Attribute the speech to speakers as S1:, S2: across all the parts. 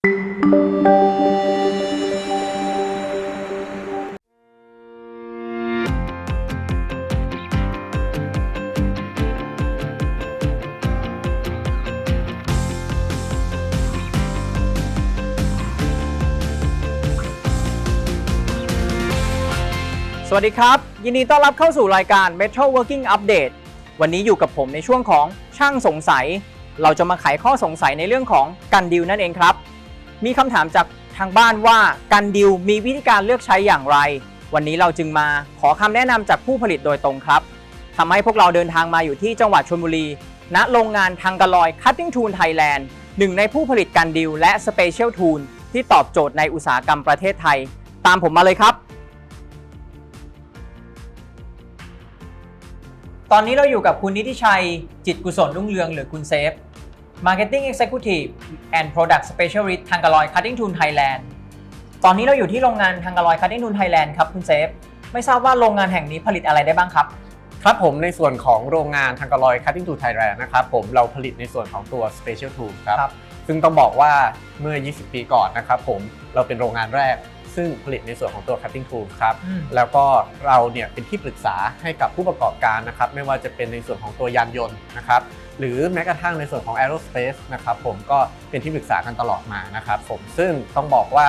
S1: สวัสดีครับ ยินดีต้อนรับเข้าสู่รายการ Metro Working Update วันนี้อยู่กับผมในช่วงของช่างสงสัย เราจะมาไขข้อสงสัยในเรื่องของกันดิวนั่นเองครับ มีคำถามจากทางบ้านว่ากันดิวมีวิธีการเลือกใช้อย่างไร วันนี้เราจึงมาขอคำแนะนำจากผู้ผลิตโดยตรงครับทำให้พวกเราเดินทางมาอยู่ที่จังหวัดชลบุรี ณโรงงานทางกะลอย Cutting Tool Thailand หนึ่งในผู้ผลิตกันดิวและ Special Tool ที่ตอบโจทย์ในอุตสาหกรรมประเทศไทย ตามผมมาเลยครับ ตอนนี้เราอยู่กับคุณนิติชัย จิตกุศลรุ่งเรืองหรือคุณเซฟ Marketing Executive and Product Specialist ทางกะลอย Cutting Tool Thailand ตอนนี้เราอยู่ที่โรงงานทางกะลอย Cutting Tool Thailand ครับคุณเซฟ ไม่ทราบว่าโรงงานแห่งนี้ผลิตอะไรได้บ้างครับ
S2: ครับผมในส่วนของโรงงานทางกะลอย Cutting to Thailand นะครับผมเราผลิตในส่วนของตัว Special Tool ครับ
S1: ครับ
S2: ซึ่งต้องบอกว่าเมื่อ 20 ปีก่อนนะครับผมเราเป็นโรงงานแรก ซึ่งผลิตในส่วนของตัว Cutting Tool ครับ
S1: อืม
S2: แล้วก็เราเนี่ยเป็นที่ปรึกษาให้กับผู้ประกอบการนะครับ ไม่ว่าจะเป็นในส่วนของตัวยานยนต์นะครับ หรือแม้กระทั่งในส่วนของ Aerospace นะครับผมก็เป็นที่ปรึกษากันตลอดมานะครับผมซึ่งต้องบอกว่า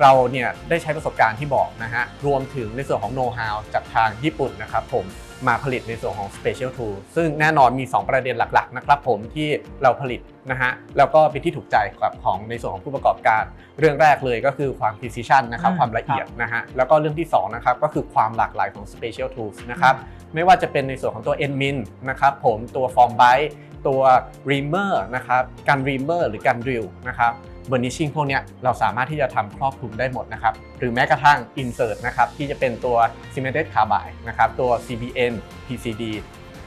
S2: เราเนี่ยได้ใช้ประสบการณ์ที่บอกนะฮะรวมถึงในส่วนของโน้ตฮาวจากทางญี่ปุ่นนะครับผม มาผลิตในส่วนของ Special Tool ซึ่งแน่นอนมี 2 ประเด็นหลักๆนะครับผมที่เราผลิตนะฮะแล้วก็เป็นที่ถูกใจกับของในส่วนของผู้ประกอบการ เรื่องแรกเลยก็คือความ precision นะครับ
S1: อืม
S2: ความละเอียดนะฮะแล้วก็เรื่องที่2นะครับก็คือความหลากหลายของ special tools นะครับไม่ว่าจะเป็นในส่วนของตัว Nmin นะครับผมตัว Form Byte ตัว Reamer นะครับการ Reamer หรือการ Drill นะครับ Burnishing พวกเนี้ยเราสามารถที่จะทำครอบคลุมได้หมดนะครับ หรือแม้กระทั่ง Insert นะครับที่จะเป็นตัว Cemented Carbide นะครับตัว CBN PCD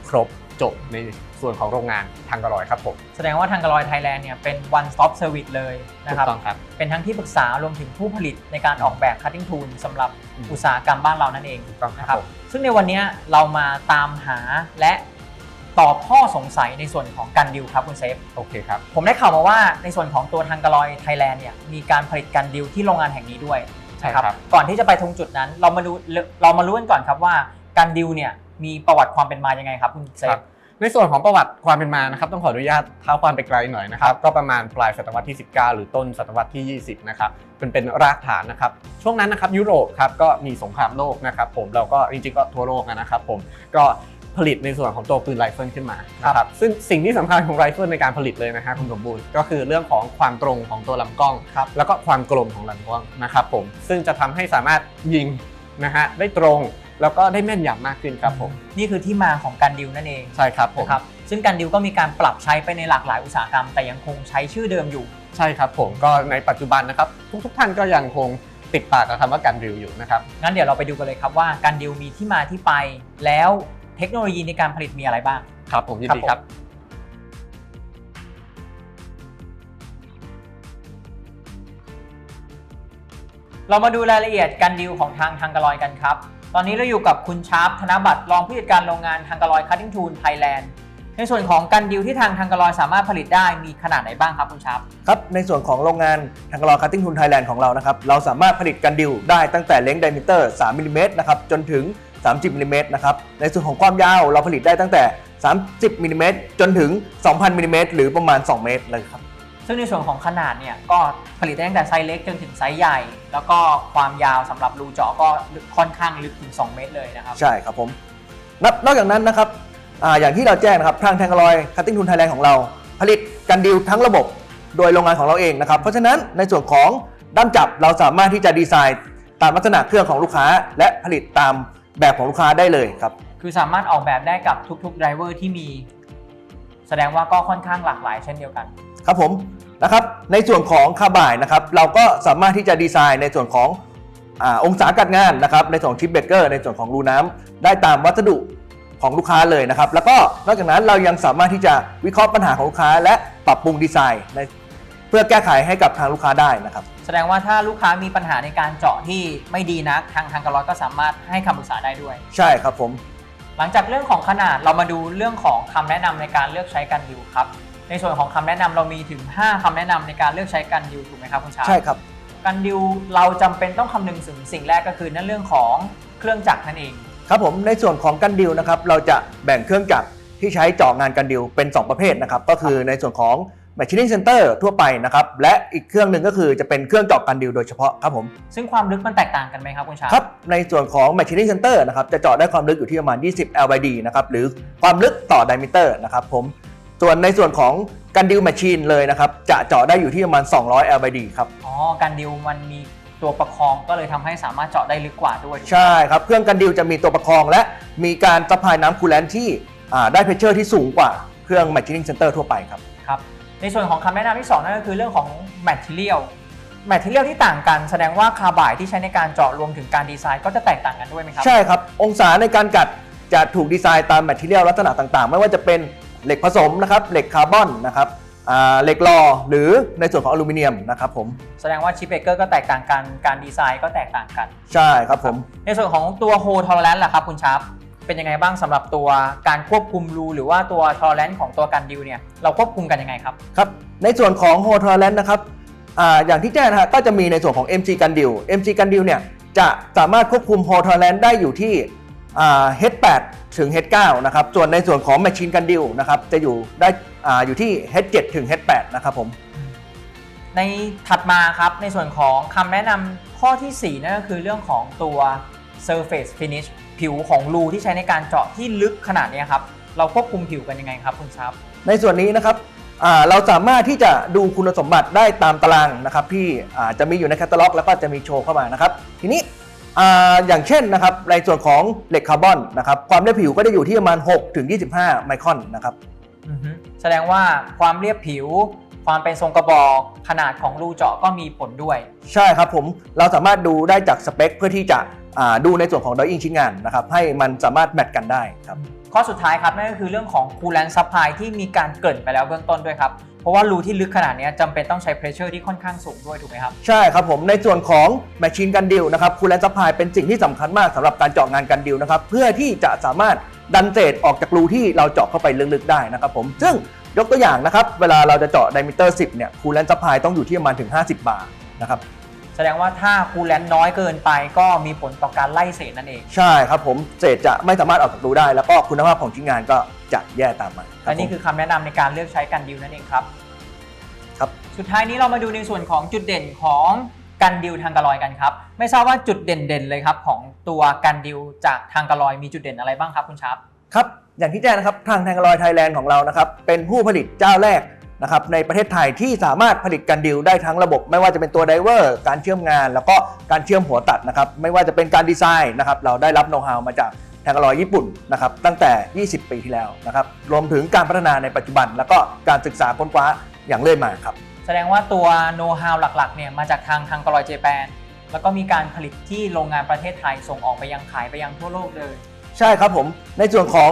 S2: ครบจบในส่วนของโรงงานทางกระลอยครับผม
S1: แสดงว่าทางกะลอยไทยแลนด์เนี่ยเป็น one stop service เลยนะ
S2: ถู
S1: ครับ
S2: กต้องครับ
S1: เป็นทั้งที่ปรึกษารวมถึงผู้ผลิตในการออกแบบ cutting tool สำหรับ
S2: อืม
S1: อุตสาหกรรมบ้านเรานั่นเอง
S2: ถูกต้อง
S1: นะ
S2: ค
S1: ค
S2: รั
S1: รั
S2: บบผม
S1: ซึ่งในวันนี้เรามาตามหาและ ตอบข้อสงสัยในส่วนของกันดิวครับคุณเซฟ
S2: โอเคครับ
S1: ผมได้ข่าวมาว่าในส่วนของตัวทางกะลอยไทยแลนด์เนี่ยมีการผลิตกันดิวที่โรงงานแห่งนี้ด้วย
S2: ใช่
S1: นะครับ ก่อนที่จะไปตรงจุดนั้น เรามาดูเรามารู้กันก่อนครับว่ากันดิวเนี่ยมีประวัติความเป็นมายังไงครับคุณเซ
S2: ครั
S1: ฟ
S2: บในส่วนของประวัติความเป็นมานะครับต้องขออนุญาตเท้าความไปไกลหน่อยนะครับก็ประมาณปลายศตวรรษที่ 19 หรือต้นศตวรรษที่ 20 นะครับเป็นเป็นรากฐานนะครับช่วงนั้นนะครับยุโรปครับก็มีสงครามโลกนะครับผมเราก็จริงๆก็ทั่วโลกนะครับผมก็ ผลิตในส่วนของตัวปืนไรเฟิลขึ้นมานะครับซึ่งสิ่งที่สำคัญของไรเฟิลในการผลิตเลยนะฮะคุณสมบูรณ์ก็คือเรื่องของความตรงของตัวลำกล้อง
S1: ครับ
S2: แล้วก็ความกลมของลำกล้องนะครับผมซึ่งจะทำให้สามารถยิงนะฮะได้ตรงแล้วก็ได้แม่นยำมากขึ้นครับผม
S1: นี่คือที่มาของกันดิวนั่นเอง
S2: ใช่ครับผม
S1: นะครับซึ่งกันดิวก็มีการปรับใช้ไปในหลากหลายอุตสาหกรรม แต่ยังคงใช้ชื่อเดิมอยู่
S2: ใช่ครับผมก็ในปัจจุบันนะครับทุกทุกๆท่านก็ยังคงติดปากกับคำว่าการดิวอยู่นะครับ
S1: งั้นเดี๋ยวเราไปดูกันเลยครับว่ากันดิวมีที่มาที่ไปแล้วเทคโนโลยีในการผลิตมีอะไรบ้าง
S2: ครับผมยินดี
S1: ค
S2: ค
S1: รั
S2: รับบ
S1: เรามาดูรายละเอียดการดิวของทางทางกะลอยกันครับ ตอนนี้เราอยู่กับคุณชาร์ปธนบัตรรองผู้จัดการโรงงานทางกะลอยคัตติ้งทูลไทยแลนด์ในส่วนของการดิวที่ทางทางกะลอยสามารถผลิตได้มีขนาดไหนบ้างครับคุณชาร์ป
S3: ครับในส่วนของโรงงานทางกรอคัตติ้งทุนไทยแลนด์ของเรานะครับเราสามารถผลิตกันดิวได้ตั้งแต่เล้งไดมิเตอร์ 3มิลลิเมตรนะครับจนถึง 30มิลลิเมตรนะครับ ในส่วนของความยาวเราผลิตได้ตั้งแต่ 30มิลลิเมตรจนถึง 2,000มิลลิเมตรหรือประมาณ 2 เมตรเลยครับ
S1: ซึ่งในส่วนของขนาดเนี่ยก็ผลิตได้ตั้งแต่ไซส์เล็กจนถึงไซส์ใหญ่ แล้วก็ความยาวสำหรับรูเจาะก็ค่อนข้างลึกถึง 2 เมตรเลยนะครับ
S3: ใช่ครับผมนอกนอกจากนั้นนะครับอาอย่างที่เราแจ้งนะครับทางแทงกรอยคัตติ้งทุนไทยแลนด์ของเรา ผลิตกันดิวทั้งระบบโดยโรงงานของเราเองนะครับ เพราะฉะนั้นในส่วนของด้ามจับเราสามารถที่จะดีไซน์ ตามลักษณะเครื่องของลูกค้า และผลิตตาม แบบของลูกค้าได้เลยครับ
S1: คือสามารถออกแบบได้กับทุกๆไดรเวอร์ที่มี แสดงว่าก็ค่อนข้างหลากหลายเช่นเดียวกัน
S3: ครับผมนะครับในส่วนของคาบ่ายนะครับเราก็สามารถที่จะดีไซน์ในส่วนของอาองศากัดงานนะครับในส่วนของชิปเบรกเกอร์ในส่วนของรูน้ำได้ตามวัสดุของลูกค้าเลยนะครับ แล้วก็นอกจากนั้นเรายังสามารถที่จะวิเคราะห์ปัญหาของลูกค้า และปรับปรุงดีไซน์ในเพื่อแก้ไขให้กับทางลูกค้าได้นะครับ
S1: แสดงว่าถ้าลูกค้ามีปัญหาในการเจาะที่ไม่ดีนักทางทางกะลอยก็สามารถให้คำปรึกษาได้ด้วย
S3: ใช่ครับผม
S1: หลังจากเรื่องของขนาดเรามาดูเรื่องของคำแนะนำในการเลือกใช้กันดิวครับ ในในส่วนของคำแนะนำเรามีถึง 5คำแนะนำในการเลือกใช้กันดิวถูกไหมครับคุณชาร์ป
S3: ใช่ครับ
S1: กันดิวเราจำเป็นต้องคำนึงถึงสิ่งแรกก็คือนั่นเรื่องของเครื่องจักรนั่นเอง
S3: ครับผมในส่วนของกันดิวนะครับเราจะแบ่งเครื่องจักรที่ใช้เจาะงานกันดิวเป็น 2 ประเภทนะครับก็คือในส่วนของ Machining Center ทั่วไปนะครับ และอีกเครื่องหนึ่งก็คือจะเป็นเครื่องเจาะกันดิวโดยเฉพาะครับผม
S1: ซึ่งความลึกมันแตกต่างกันไหมครับคุณชาร์ป
S3: ครับในส่วนของ Machining Center นะครับจะเจาะได้ความลึกอยู่ที่ประมาณ 20 LYD นะครับหรือความลึกต่อ diameter นะครับผมส่วนในส่วนของกันดิว Machine เลยนะครับจะเจาะได้อยู่ที่ประมาณ 200 LYD ครับ
S1: อ๋อกันดิวมันมีตัวประคองก็เลยทำให้สามารถเจาะได้ลึกกว่าด้วย
S3: ใช่ครับเครื่องกันดิวจะมีตัวประคองและมีการซัพพลายน้ำคูลแลนที่อ่าได้เพชเชอร์ที่สูงกว่าเครื่อง Machining Center ทั่วไปครับ
S1: ครับ ในส่วนของคำแนะนำที่สองนั่นก็คือเรื่องของ material material ที่ต่างกันแสดงว่าคาร์บายที่ใช้ในการเจาะรวมถึงการดีไซน์ก็จะแตกต่างกันด้วยไหมครับ
S3: ใช่ครับ องศาในการกัดจะถูกดีไซน์ตามแมทเทียลลักษณะต่างๆ ไม่ว่าจะเป็นเหล็กผสมนะครับเหล็กคาร์บอนนะครับอ่าเหล็กลอหรือในส่วนของอลูมิเนียมนะครับผม
S1: แสดงว่าชิปเบเกอร์ก็แตกต่างกันการดีไซน์ก็แตกต่างกัน
S3: ใช่ครับผม
S1: ในส่วนของตัวโฮทอร์แลนล่ะครับคุณชาร์ป เป็นยังไงบ้างสำหรับตัวการควบคุมรูหรือว่าตัวทอร์แลนของตัวกันดิวเนี่ยเราควบคุมกันยังไงครับ
S3: ครับ ในส่วนของโฮทอร์แลนนะครับอ่าอย่างที่แจ้งนะฮะก็จะมีในส่วนของ MG กันดิว MG กันดิวเนี่ยจะสามารถควบคุมโฮทอร์แลนได้อยู่ที่อ่า H8 ถึง H9 นะครับ ส่วนในส่วนของ Machine กันดิวนะครับจะอยู่ได้อ่าอยู่ที่ H7 ถึง H8 นะครับผม
S1: ในถัดมาครับในส่วนของคำแนะนำข้อทีสี่4 นั่นก็คือเรื่องของตัว surface finish ผิวของรูที่ใช้ในการเจาะที่ลึกขนาดเนี้ยครับ เราควบคุมผิวกันยังไงครับคุณชาร์ป
S3: ในส่วนนี้นะครับอ่าเราสามารถที่จะดูคุณสมบัติได้ตามตารางนะครับที่อ่าจะมีอยู่ในแคตตาล็อกแล้วก็จะมีโชว์เข้ามานะครับ ทีนี้อ่าอย่างเช่นนะครับในส่วนของเหล็กคาร์บอนนะครับความเรียบผิวก็จะอยู่ที่ประมาณ6ถึง25 ไมครอนนะครับ
S1: อือฮึแสดงว่าความเรียบผิว ความเป็นทรงกระบอกขนาดของรูเจาะก็มีผลด้วย
S3: ใช่ครับผมเราสามารถดูได้จากสเปคเพื่อที่จะอ่า ดูในส่วนของดอยอิงชิ้นงานนะครับให้มันสามารถแมทกันได้ครับ
S1: ข้อสุดท้ายครับนั่นก็คือเรื่องของ coolant supply ที่มีการเกริ่นไปแล้วเบื้องต้นด้วยครับเพราะว่ารูที่ลึกขนาดเนี้ยจำเป็นต้องใช้ pressure ที่ค่อนข้างสูงด้วยถูกไหมครับ
S3: ใช่ครับผมในส่วนของ Machine กันดิวนะครับคูลแลนซัพพลายเป็นสิ่งที่สำคัญมากสำหรับการเจาะงานกันดิวนะครับเพื่อที่จะสามารถดันเศษออกจากรูที่เราเจาะเข้าไปลึกๆได้นะครับผมซึ่งยกตัวอย่างนะครับเวลาเราจะเจาะไดมิเตอร์ 10เนี่ยคูลแลนซัพพลายต้องอยู่ที่ประมาณถึง 50 บาร์นะครับ
S1: แสดงว่าถ้า coolant น้อยเกินไปก็มีผลต่อการไล่เศษนั่นเอง
S3: ใช่ครับผมเศษจะไม่สามารถออกจากรูได้ แล้วก็คุณภาพของชิ้นงานก็จะแย่ตามมาครับ
S1: และนี่
S3: ผม
S1: คือคำแนะนำในการเลือกใช้กันดิวนั่นเองครับ
S3: ครับ
S1: สุดท้ายนี้เรามาดูในส่วนของจุดเด่นของกันดิวทางกะลอยกันครับ ไม่ทราบว่าจุดเด่นๆเลยครับของตัวกันดิวจากทางกะลอยมีจุดเด่นอะไรบ้างครับคุณชาร์ป
S3: ครับ อย่างที่แจ้งนะครับ ทางแทงลอยไทยแลนด์ของเรานะครับ เป็นผู้ผลิตเจ้าแรก นะครับในประเทศไทยที่สามารถผลิตกันดิวได้ทั้งระบบ ไม่ว่าจะเป็นตัวไดเวอร์การเชื่อมงาน แล้วก็การเชื่อมหัวตัดนะครับไม่ว่าจะเป็นการดีไซน์นะครับเราได้รับโน้ตฮาวมาจากแทงลอยญี่ปุ่นนะครับตั้งแต่ 20 ปีที่แล้วนะครับรวมถึงการพัฒนาในปัจจุบัน แล้วก็การศึกษาค้นคว้าอย่างเรื่อยมาครับ
S1: แสดงว่าตัวโน้ตฮาวหลักๆเนี่ยมาจากทางทางกะลอยเจแปนแล้วก็มีการผลิตที่โรงงานประเทศไทยส่งออกไปยังขายไปยังทั่วโลกเลย
S3: ใช่ครับผมในส่วนของ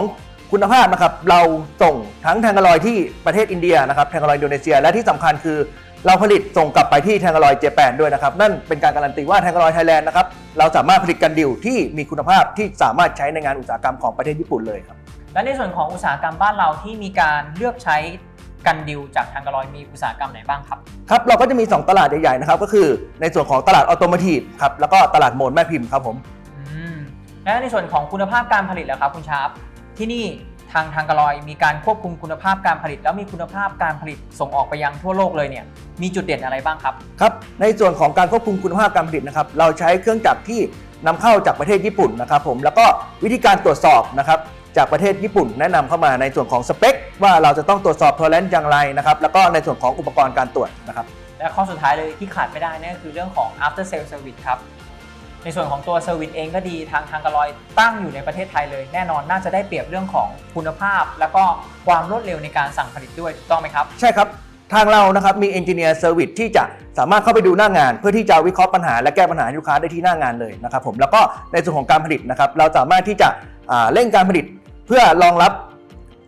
S3: คุณภาพนะครับเราส่งทั้งแทงกลอยที่ประเทศอินเดียนะครับแทงกลอยอินโดนีเซีย และที่สำคัญคือเราผลิตส่งกลับไปที่แทงกลอยเจแปนด้วยนะครับ นั่นเป็นการการันตีว่าแทงกลอยไทยแลนด์นะครับเราสามารถผลิตกันดิวที่มีคุณภาพที่สามารถใช้ในงานอุตสาหกรรมของประเทศญี่ปุ่นเลยครับ
S1: และในส่วนของอุตสาหกรรมบ้านเราที่มีการเลือกใช้กันดิวจากทางกะลอยมีอุตสาหกรรมไหนบ้างครับ
S3: ครับเราก็จะมี 2 ตลาดใหญ่ๆนะครับก็คือในส่วนของตลาดออโตม t ทีฟครับแล้วก็ตลาดโมนแม่พิมพ์ครับผม
S1: อืมและในส่วนของคุณภาพการผลิตแล้วครับคุณชาร์ป ที่นี่ทางทางกะลอยมีการควบคุมคุณภาพการผลิต แล้วมีคุณภาพการผลิตส่งออกไปยังทั่วโลกเลยเนี่ยมีจุดเด่นอะไรบ้างครับ
S3: ครับในส่วนของการควบคุมคุณภาพการผลิตนะครับเราใช้เครื่องจักรที่นำเข้าจากประเทศญี่ปุ่นนะครับผมแล้วก็วิธีการตรวจสอบนะครับจากประเทศญี่ปุ่นแนะนำเข้ามาในส่วนของสเปค ว่าเราจะต้องตรวจสอบทอร์เรนต์อย่างไรนะครับแล้วก็ในส่วนของอุปกรณ์การตรวจนะครับ
S1: และข้อสุดท้ายเลยที่ขาดไม่ได้นั่นก็คือเรื่องของ after sale service ครับ ในส่วนของตัวเซอร์วิสเองก็ดีทางทางกะลอยตั้งอยู่ในประเทศไทยเลย แน่นอนน่าจะได้เปรียบเรื่องของคุณภาพ แล้วก็ความรวดเร็วในการสั่งผลิตด้วยถูกต้องไหมครับ
S3: ใช่ครับ ทางเรานะครับมีเอนจิเนียร์เซอร์วิสที่จะสามารถเข้าไปดูหน้างาน เพื่อที่จะวิเคราะห์ปัญหาและแก้ปัญหาให้ลูกค้าได้ที่หน้างานเลยนะครับผมแล้วก็ในส่วนของการผลิตนะครับเราสามารถที่จะอ่าเร่งการผลิตเพื่อรองรับ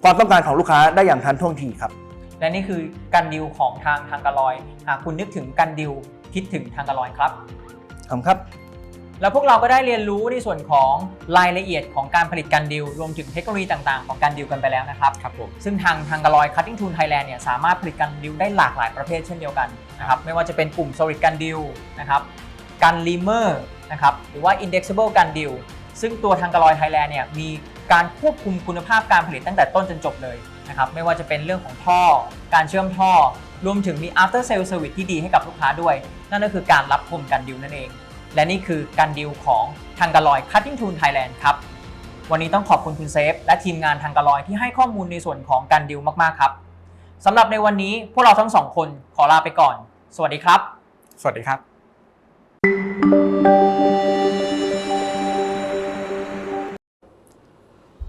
S3: ความต้องการของลูกค้าได้อย่างทันท่วงทีครับ
S1: และนี่คือกันดิวของทางทางกะลอยหากคุณนึกถึงกันดิวคิดถึงทางกะลอยครับ
S3: ขอบคุณครับ
S1: แล้วพวกเราก็ได้เรียนรู้ในส่วนของรายละเอียดของการผลิตกันดิว รวมถึงเทคโนโลยีต่างๆ ของการดิวกันไปแล้วนะครับ
S2: ครับผม
S1: ซึ่งทางทางกลอย Cutting Tool Thailand เนี่ยสามารถผลิตกันดิวได้หลากหลายประเภทเช่นเดียวกันนะครับ ไม่ว่าจะเป็นกลุ่ม solid กันดิวนะครับกันลีเมอร์นะครับ หรือว่า indexable กันดิว ซึ่งตัวทางกลอย Thailand เนี่ยมีการควบคุมคุณภาพการผลิตตั้งแต่ต้นจนจบเลยนะครับ ไม่ว่าจะเป็นเรื่องของท่อ การเชื่อมท่อ รวมถึงมี after sale service ที่ดีให้กับลูกค้าด้วย นั่นก็คือการรับพรมกันดิวนั่นเอง และนี่คือการดิวของทางกลอย Cutting Tool Thailand ครับ วันนี้ต้องขอบคุณคุณเซฟ และทีมงานทางกะลอยที่ให้ข้อมูลในส่วนของการดิวมากๆครับสำหรับในวันนี้พวกเราทั้งสองคนขอลาไปก่อน สวัสดีครับ
S2: สวัสดีครับ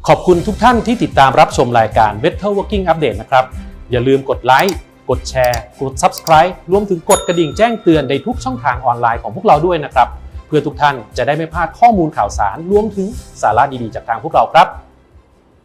S4: ขอบคุณทุกท่านที่ติดตามรับชมรายการ Better Working Update นะครับ อย่าลืมกดไลค์ กดแชร์ กด Subscribe รวมถึงกดกระดิ่งแจ้งเตือนในทุกช่องทางออนไลน์ของพวกเราด้วยนะครับ เพื่อทุกท่านจะได้ไม่พลาดข้อมูลข่าวสาร รวมถึงสาระดีๆ จากทางพวกเราครับ